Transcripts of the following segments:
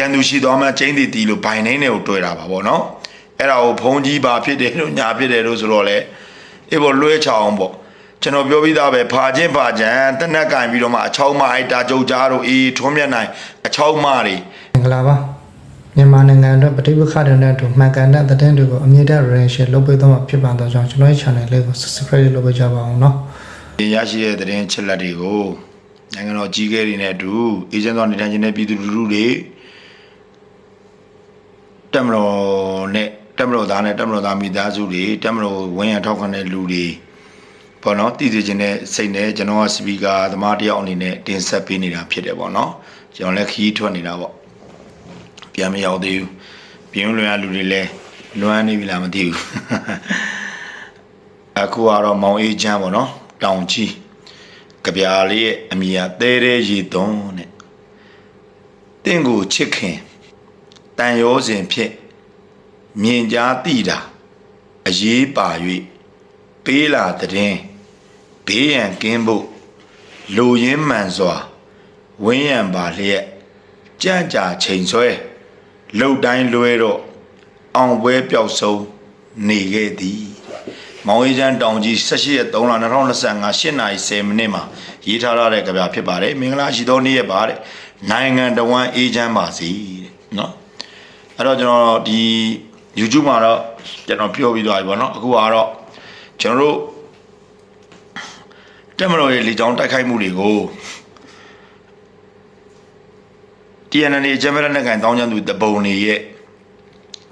ကြံသူရှိတော်မှကျင်းတည်တီလို့ဘိုင်နိုင်နဲ့ကိုတွေ့တာပါဗောနော်အဲ့ဒါကိုဘုံကြီးပါဖြစ်တယ်လို့ညာဖြစ်တယ်လို့ဆိုတော့လေအေးဗောလွှဲချအောင်ဗောကျွန်တော်ပြောပြီးသားပဲဖာချင်းဖာချံတနက်ကင်ပြီးတော့မှအချောင်းမအိုက်တာကြုတ်ကြားတို့အေးထွန်းမြတ်နိုင်အချောင်းမတွေမင်္ဂလာပါမြန်မာနိုင်ငံအတွက်ပဋိပက္ခတွေနဲ့အတူမှန်ကန်တဲ့သတင်းတွေကိုအမြင့်တဲ့ relation လုပ်ပေးသွားမှာဖြစ်ပါတော့ကြောင့်ကျွန်တော်ရဲ့ channel လေးကို subscribe လုပ်ပေးကြပါအောင်နော်ဒီရရှိတဲ့သတင်းချက်လက်တွေကိုနိုင်ငံတော်ကြီးကဲတွေနဲ့အတူအေဂျင့်တော်နေထိုင်ခြင်းနဲ့ပြည်သူလူထုတွေ တက်မတော်နဲ့တက်မတော်သားနဲ့တက်မတော်သားမိသားစုတွေတက်မတော်ဝန်ရထောက်ခံတဲ့လူတွေပေါ့နော်တည်စီခြင်းတဲ့စိတ်နဲ့ကျွန်တော်ကစပီကာသမားတယောက်အနေနဲ့တင်ဆက်ပေးနေတာဖြစ်တယ်ပေါ့နော်ကျွန်တော်လည်းခီးထွက်နေတာပေါ့ပြန်မရောက်သေးဘူးပြင်းလွန်ရလူတွေလည်းလွမ်းနေပြီလားမသိဘူးအခုကတော့မောင်အေးချမ်းပေါ့နော်တောင်ကြီးကြပြာလေးရဲ့အမိယာတဲတဲရီသွန်းတဲ့တင့်ကိုချစ်ခင် တန်ရောစဉ်ဖြစ်မြင်ကြားတိတာအရေးပါ၍ပေးလာတဲ့ဘေးရန်ကင်းဖို့လူရင်းမှန်စွာဝင်းရံပါလျက်ကြံ့ကြာချိန်ဆွဲလှုပ်တိုင်းလွဲတော့အောင်ပွဲပျောက်ဆုံးနေခဲ့သည်မောင်အေးချမ်းတောင်ကြီး18ရက်3လ2025 8နာရီ10မိနစ်မှာရေးထားရတဲ့ကြပြဖြစ်ပါတယ်မင်္ဂလာရှိသောနေ့ရက်ပါတဲ့နိုင်ငံတော်ဝန်အေးချမ်းပါစေတဲ့နော် အဲ့တော့ကျွန်တော်ဒီ YouTube မှာတော့ကျွန်တော်ပြောပြီးသွားပြီပေါ့နော်အခုကတော့ကျွန်တော်တို့တက်မတော်ရဲ့လေကြောင်းတိုက်ခိုက်မှုတွေကို TNN ဂျမရနဲ့ကန်တောင်းချမ်းသူတပုံနေရဲ့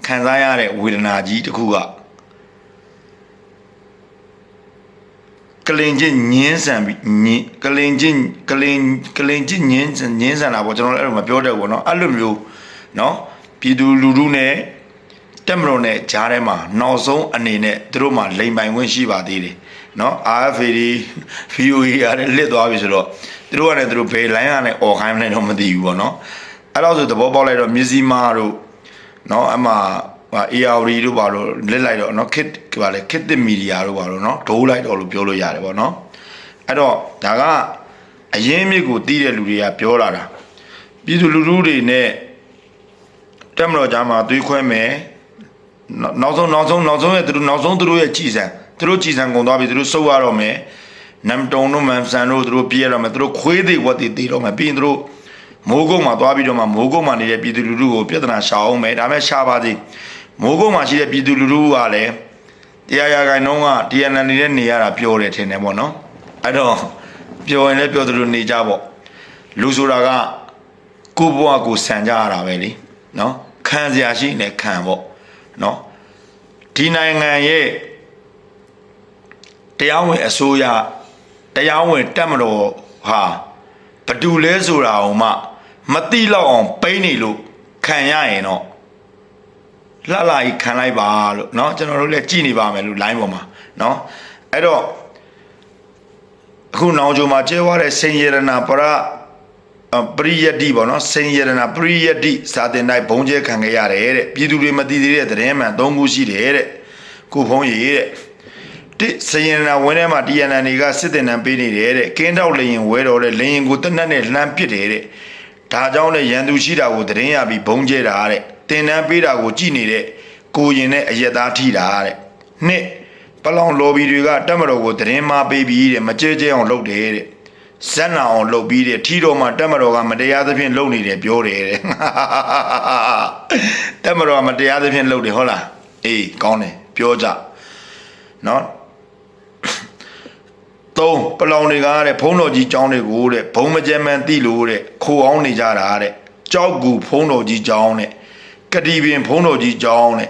ခံစားရတဲ့ဝေဒနာကြီးတစ်ခုကကလင်ချင်းညင်းဆန်ပြီးညင်းကလင်ချင်းကလင်ကလင်ချင်းညင်းဆန်ညင်းဆန်တာပေါ့ကျွန်တော်လည်းအဲ့လိုမပြောတတ်ဘူးပေါ့နော်အဲ့လိုမျိုးနော် ပြည်သူလူထုနဲ့တက်မတော်နဲ့ဂျားထဲမှာနောက်ဆုံးအနေနဲ့သူတို့မှာလိမ်ပိုင်ခွင့်ရှိပါသေးတယ်နော် RFA ဒီ VOE ရတဲ့လစ်သွားပြီဆိုတော့သူတို့ကလည်းသူတို့ဘယ်လိုင်းကလည်းအော်ခိုင်းမလဲတော့မသိဘူးပေါ့နော်အဲ့တော့ဆိုသဘောပေါက်လိုက်တော့မြစည်းမားတို့နော်အမှဟာ ARD တို့ပါတော့လစ်လိုက်တော့နော်ခစ်ပါလေခစ်တစ်မီဒီယာတို့ပါတော့နော်ဒိုးလိုက်တော့လို့ပြောလို့ရတယ်ပေါ့နော်အဲ့တော့ဒါကအရင်မြစ်ကိုတီးတဲ့လူတွေကပြောလာတာပြည်သူလူထုတွေနဲ့ တက်မတော်ကြားမှာသွေးခွဲမယ်နောက်ဆုံးနောက်ဆုံးနောက်ဆုံးရဲ့သူတို့နောက်ဆုံးသူတို့ရဲ့ကြည်စံသူတို့ကြည်စံကုန်သွားပြီသူတို့စုပ်ရတော့မယ်နမ်တုံတို့မန်ဆန်တို့သူတို့ပြေးရတော့မယ်သူတို့ခွေးသေးဝတ်သေးသေးတော့မယ်ပြီးရင်သူတို့မိုးကုတ်မှာသွားပြီးတော့မှမိုးကုတ်မှာနေတဲ့ပြည်သူလူထုကိုပြဿနာရှာအောင်မယ်ဒါမဲ့ရှာပါသေးမိုးကုတ်မှာရှိတဲ့ပြည်သူလူထုကလည်းတရားရာခိုင်နှုန်းက TNN နေတဲ့နေရတာပြောတယ်ထင်တယ်ပေါ့နော်အဲ့တော့ပြောရင်လည်းပြောသလိုနေကြပေါ့လူဆိုတာကကိုယ့်ဘဝကိုဆန်ကြရတာပဲလေနော် ခံစရာရှိနေခံပေါ့နော်ဒီနိုင်ငံရဲ့တရားဝင်အစိုးရတရားဝင်တက်မတော်ဟာဘယ်သူလဲဆိုတာအောင်မှမတိလောက်အောင်ပိနေလို့ခံရရင်တော့လှလှကြီးခံလိုက်ပါလို့เนาะကျွန်တော်တို့လည်းကြည်နေပါမယ်လို့ line ပေါ်မှာเนาะအဲ့တော့အခုနောင်ကြိုမှာကျဲွားတဲ့စိန်ရတနာပရအ ပရိယတ္တိပေါ့နော်စိန်ရတနာပရိယတ္တိစာတင်တိုင်းဘုံကျဲခံခဲ့ရတယ်တဲ့ပြည်သူတွေမသိသေးတဲ့သတင်းမှန်၃ခုရှိတယ်တဲ့ကိုဖုံးရည်တဲ့တိစယင်နာဝင်းထဲမှာတရားနန်တွေကစစ်တင်နံပေးနေတယ်တဲ့ကင်းတောက်လျင်ဝဲတော်တဲ့လျင်ကိုတနတ်နဲ့လှမ်းပစ်တယ်တဲ့ဒါကြောင့်လည်းရန်သူရှိတာကိုသတင်းရပြီးဘုံကျဲတာတဲ့တင်နန်းပေးတာကိုကြည်နေတဲ့ကိုရင်နဲ့အယက်သားထိတာတဲ့နှစ်ပလောင်လော်ဘီတွေကတက်မတော်ကိုသတင်းမပေးပြီးတဲ့မကြဲကြဲအောင်လုပ်တယ်တဲ့ ဇက်နာအောင်လုပ်ပြီးတဲ့ထီတော်မှာတက်မတော်ကမတရားသဖြင့်လုပ်နေတယ်ပြောတယ်တဲ့တက်မတော်ကမတရားသဖြင့်လုပ်တယ်ဟုတ်လားအေးကောင်းတယ်ပြောကြနော်သုံးပလောင်တွေကတဲ့ဖုံးတော်ကြီးကျောင်းတွေကိုတဲ့ဘုံမကျဲမှန်တိလို့တဲ့ခိုအောင်နေကြတာတဲ့ကြောက်ကူဖုံးတော်ကြီးကျောင်းတဲ့ကတိပင်ဖုံးတော်ကြီးကျောင်းတဲ့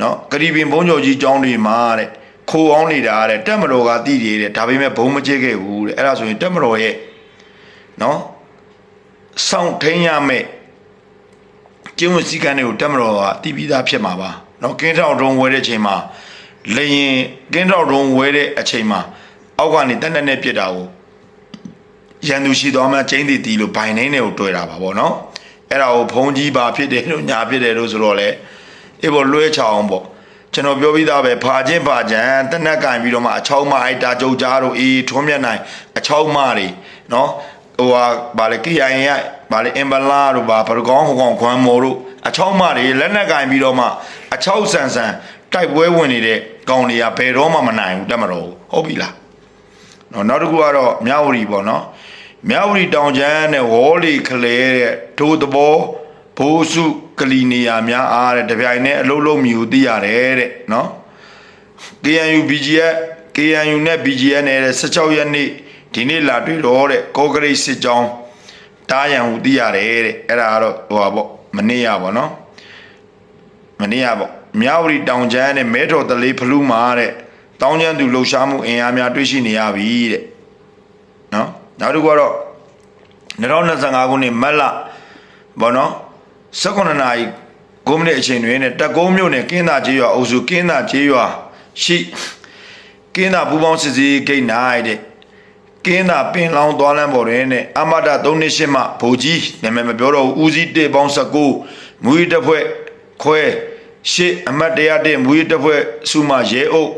နော်ကတိပင်ဘုံတော်ကြီးကျောင်းတွေမှာတဲ့ ခိုအောင်နေတာတဲ့တက်မတော်ကတိတယ်တဲ့ဒါပေမဲ့ဘုံမကျဲခဲ့ဘူးတဲ့အဲ့ဒါဆိုရင်တက်မတော်ရဲ့နော်စောင့်ထိန်ရမယ်ကျင်းဝစီကန်းတွေကိုတက်မတော်ကတီးပြီးသားဖြစ်မှာပါနော်ကင်းထောက်တုံးဝဲတဲ့ချိန်မှာလေရင်ကင်းထောက်တုံးဝဲတဲ့အချိန်မှာအောက်ကနေတက်တက်နဲ့ပြစ်တာကိုရန်သူရှိသွားမှကျင်းတီတီလို့ဘိုင်နှင်းတွေကိုတွေ့တာပါဗောနော်အဲ့ဒါကိုဖုံးကြီးပါဖြစ်တယ်လို့ညာဖြစ်တယ်လို့ဆိုတော့လေအေးဘောလွှဲချအောင်ပေါ့ ကျွန်တော်ပြောပြီးသားပဲဖာချင်းဖာချန်တနက်ကင်ပြီးတော့မှအချောင်းမအိုက်တာကြုတ်ကြားတို့အေးထွန်းမြတ်နိုင်အချောင်းမတွေနော်ဟဟိုဟာဗာလေ KIA ကဗာလေအင်ဘလာတို့ဗာပရကောင်းဟိုကောင်ခွမ်းမော်တို့အချောင်းမတွေလက်နက်ကင်ပြီးတော့မှအချောက်ဆန်ဆန်တိုက်ပွဲဝင်နေတဲ့ကောင်တွေကဘယ်တော့မှမနိုင်ဘူးတက်မတော်ဘူးဟုတ်ပြီလားနော်နောက်တစ်ခုကတော့မြဝတီပေါ့နော်မြဝတီတောင်ချမ်းနဲ့ဝေါ်လီခလဲတဲ့ဒိုးသဘောဘိုးစုကလီနီယာများအားတဲ့တပြိုင်နဲ့အလုံးလုံးမြူသိရတယ်တဲ့နော် KNU BGF KNU နဲ့ BGF နဲ့တဲ့16ရက်နေ့ဒီနေ့လာတွေ့တော့တဲ့ကော့ဂရိတ်စစ်ကြောင်းတားရန်ဟူသိရတယ်တဲ့အဲ့ဒါကတော့ဟိုပါပေါ့မနေ့ရပါတော့မနေ့ရပေါ့မြဝတီတောင်ချမ်းနဲ့မဲတော်တလေးဖလူးမှာတဲ့တောင်းချမ်းသူလှုပ်ရှားမှုအင်အားများတွေ့ရှိနေရပြီတဲ့နော်နောက်တစ်ခုကတော့2025ခုနှစ်မတ်လဘောနော် 18နာရီ9မိနစ်အချိန်တွင်နဲ့တက်ကုန်းမြို့နယ်ကင်းသာကျေးရွာအုပ်စုကင်းသာကျေးရွာရှိကင်းသာပူပေါင်းစစ်စီဂိတ်၌တဲ့ကင်းသာပင်လောင်းသွားလမ်းပေါ်တွင်နဲ့အမတ38မှဗိုလ်ကြီးနာမည်မပြောတော့ဘူးဦးစီးတေပေါင်း19မူရီတစ်ဖွဲ့ခွဲရှစ်အမတ်101မူရီတစ်ဖွဲ့စုမှရဲအုပ်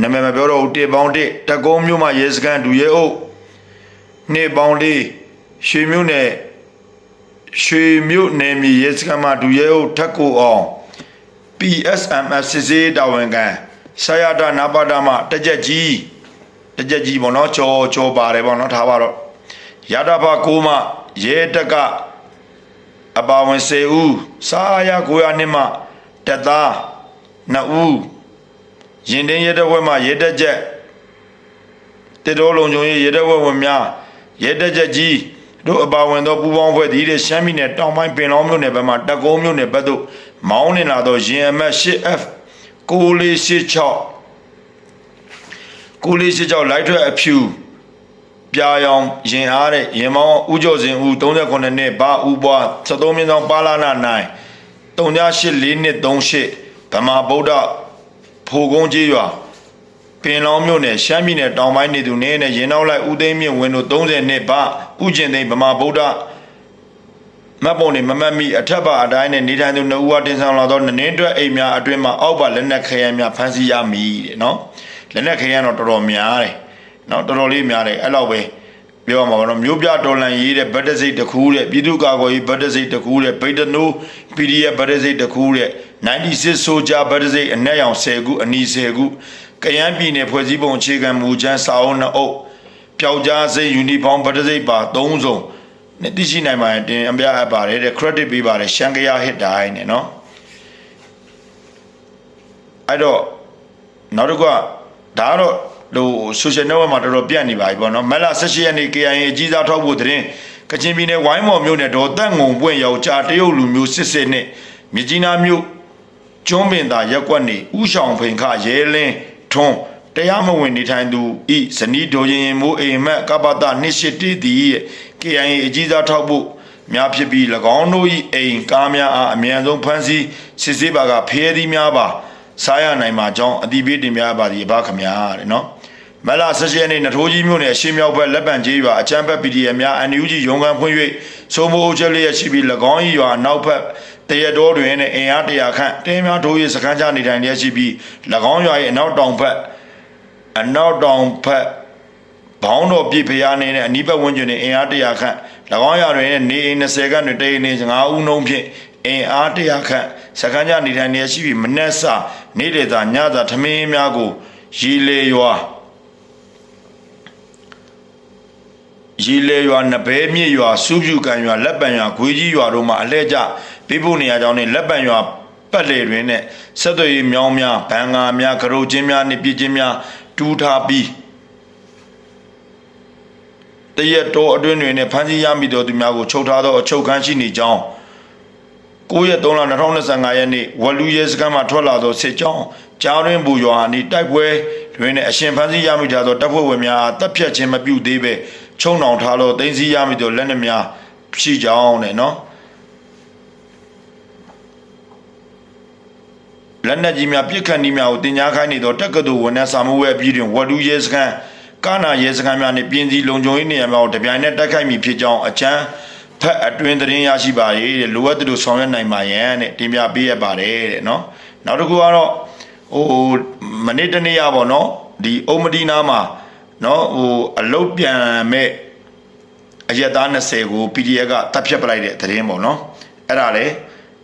နာမည်မပြောတော့ဘူးတေပေါင်း1တက်ကုန်းမြို့မှရဲစခန်းဒူရဲအုပ်နေပေါင်းလေးရွှေမြို့နယ် ရွှေမြို့နယ်မြေရဲစခန်းမှာဒူရဲဟုတ်ထက်ကိုအောင် PSMF စစ်စေးတာဝန်ခံဆရာဒနာပါဒမတကြက်ကြီးတကြက်ကြီးပေါ့နော်ကြော်ကြော်ပါတယ်ပေါ့နော်ထားပါတော့ရတဖကိုမရဲတကအပါဝင်စေဦးစာရ900နှစ်မှတက်သားနှစ်ဦးရင်တင်းရဲတဝဲမှရဲတက်ချက်တေတော်လုံးကြုံရဲတဲ့ဝဲဝင်များရဲတက်ချက်ကြီး တို့အပါဝင်သောပူပေါင်းဖွဲ့သည်တဲ့ရှမ်းပြည်နယ်တောင်ပိုင်းပင်လောင်းမြို့နယ်ဘက်မှတက်ကုန်းမြို့နယ်ဘက်သို့မောင်းနေလာသောရင်အမတ် 8F 9486 9486လိုက်ထွက်အဖြူပြာရောင်ရင်အားတဲ့ရင်မောင်းဦးကျော်စင်ဦး38နှစ်ဘာဦးပွား73မြင်းဆောင်ပါလာနာနိုင်3842နှစ်38ဗမာဗုဒ္ဓဖိုကုန်းကြီးရွာ ပင်လောင်းမြို့နယ်ရှမ်းပြည်နယ်တောင်ပိုင်းနေသူနေနဲ့ရင်နောက်လိုက်ဦးသိန်းမြင့်ဝင်းတို့30နှစ်ဗဥကျင်သိန်းဗမာဗုဒ္ဓမတ်ပုံနေမမတ်မီအထက်ပါအတိုင်းနဲ့နေထိုင်သူနှစ်ဦးဝတင်ဆောင်လာသောနင်းတွဲအိမ်များအတွင်းမှာအောက်ပါလက်နက်ခဲယမ်းများဖမ်းဆီးရမည်တဲ့နော်လက်နက်ခဲယမ်းတော့တော်တော်များတယ်နော်တော်တော်လေးများတယ်အဲ့လောက်ပဲပြောရမှာပါနော်မျိုးပြတော်လန်ရေးတဲ့ဗတ်တစိတ်တစ်ခုတဲ့ပြည်သူ့ကာကွယ်ရေးဗတ်တစိတ်တစ်ခုတဲ့ဗိတ်တနိုး PDF ဗတ်တစိတ်တစ်ခုတဲ့96 Soldier ဗတ်တစိတ်အနက်ရောင်10ခုအနီ10ခု ကယန်းပြည်နယ်ဖွဲ့စည်းပုံအခြေခံမူချမ်းစာအုပ်နှစ်အုပ်ပျောက်ကြားစိတ်ယူနီဖောင်းဗတ်တစိတ်ပါ3စုံနဲ့သိရှိနိုင်ပါရင်တင်အပြအပ်ပါတယ်တဲ့ credit ပေးပါတယ်ရှန်ကရဟစ်တိုင်းနဲ့နော်အဲ့တော့နောက်တစ်ခုကဒါကတော့ဟို social network မှာတော်တော်ပြန့်နေပါပြီပေါ့နော်မက်လာ16ရက်နေ့ KIA အကြီးစားထောက်ဖို့တရင်ကချင်ပြည်နယ်ဝိုင်းမော်မြို့နယ်ဒေါ်တက်ငုံပွင့်ယောက်ျားတရုတ်လူမျိုးစစ်စစ်နဲ့မြကြီးနားမြို့ကျွန်းပင်သာရက်ကွက်နေဥဆောင်ဖိန်ခရဲလင်း ထွန်းတရားမဝင်နေထိုင်သူဤဇနီးဒေါ်ရင်ရင်မိုးအိမ်မက်ကပ္ပတနှစ်ရှိတည်တည်ရဲ့ KIA အကြီးစားထောက်ဖို့များဖြစ်ပြီး၎င်းတို့၏အိမ်ကားများအားအမြန်ဆုံးဖမ်းဆီးစစ်ဆေးပါကဖျဲသီးများပါစားရနိုင်မှာကြောင်းအတိပေးတင်ပြပါသည်အဘခမညာတဲ့နော်မလာဆက်ရှိနေနထိုးကြီးမြို့နယ်အရှေ့မြောက်ဘက်လက်ပံကြီးရွာအချမ်းဘက် PDF များ NUG ရုံးကန်ဖွင့်၍စိုးမိုးအုပ်ချုပ်လျက်ရှိပြီး၎င်း၏ရွာနောက်ဘက် တရတော်တွင်နဲ့အင်အားတရာခန့်တင်းများထိုး၍စခန်းချနေထိုင်လျက်ရှိပြီး၎င်းရွာ၏အနောက်တောင်ဘက်အနောက်တောင်ဘက်ဘောင်းတော်ပြည့်ဖျားနေတဲ့အနီးပတ်ဝန်းကျင်တွင်အင်အားတရာခန့်၎င်းရွာတွင်နေအိမ်20ခန့်တွင်တအိမ်နေ9ဦးနှုန်းဖြင့်အင်အားတရာခန့်စခန်းချနေထိုင်လျက်ရှိပြီးမနက်စာနေ့လည်သာညသာထမင်းများကိုရီလေရွာ ရီလေရွာနဘဲမြစ်ရွာစူးပြူကန်ရွာလက်ပံရွာဂွေးကြီးရွာတို့မှာအလှည့်ကျပေးဖို့နေရာကြောင်းနဲ့လက်ပံရွာပတ်လေတွင်နဲ့ဆက်သွယ်ရေးမြောင်းများဘန်ငါများကရိုချင်းများနှင့်ပြည်ချင်းများတူးထားပြီးတရက်တော်အတွင်းတွင်နဲ့ဖမ်းဆီးရမိသောသူများကိုချုပ်ထားသောအချုပ်ခန်းရှိနေကြောင်း9ရက်3လ2025ရက်နေ့ဝလူရဲစခန်းမှထွက်လာသောစစ်ကြောင်းကြားရင်းဘူရွာအနီးတိုက်ပွဲတွင်နဲ့အရှင်ဖမ်းဆီးရမိကြသောတပ်ဖွဲ့ဝင်များအားတပ်ဖြတ်ခြင်းမပြုသေးပဲ ချုံနှောင်ထားသောတင်းစီရမိသောလက်နက်များရှိကြောင်းနဲ့နော်လက်နက်ကြီးများပြစ်ခတ်နည်းများကိုတင် जा ခိုင်းနေသောတက္ကသိုလ်ဝန်ထမ်းစာမှုဝဲအပြည်တွင်ဝလူရဲစခန်းကာနာရဲစခန်းများနှင့်ပြင်စီလုံခြုံရေးနေရာများကိုတပြိုင်နက်တိုက်ခိုက်မိဖြစ်ကြောင်းအကြမ်းဖက်အတွင်သတင်းရရှိပါရတဲ့လိုအပ်သလိုဆောင်ရွက်နိုင်ပါရန်တဲ့တင်ပြပေးရပါတယ်တဲ့နော်နောက်တစ်ခုကတော့ဟိုမနေ့တနေ့ရပါတော့ဒီအုံမဒီနာမှာ နော်ဟိုအလုတ်ပြန်မဲ့အရက်သား20ကို PDF ကတပ်ဖြတ်ပလိုက်တဲ့သတင်းပေါ့နော်အဲ့ဒါလေ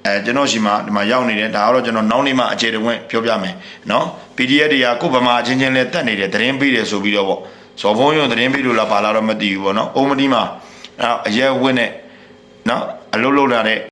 အဲကျွန်တော်ရှိမှဒီမှာရောက်နေတယ်ဒါကတော့ကျွန်တော်နောက်နေ့မှအခြေတဝင့်ပြောပြမယ်နော် PDF တွေကကိုယ်ဗမာအချင်းချင်းလဲတက်နေတယ်သတင်းပေးတယ်ဆိုပြီးတော့ပေါ့ဇော်ဖုံးရုံသတင်းပေးလို့လားပါလာတော့မသိဘူးပေါ့နော်အုံမတီမှာအဲ့အရက်ဝင်းနဲ့နော်အလုတ်လုတ်လာတဲ့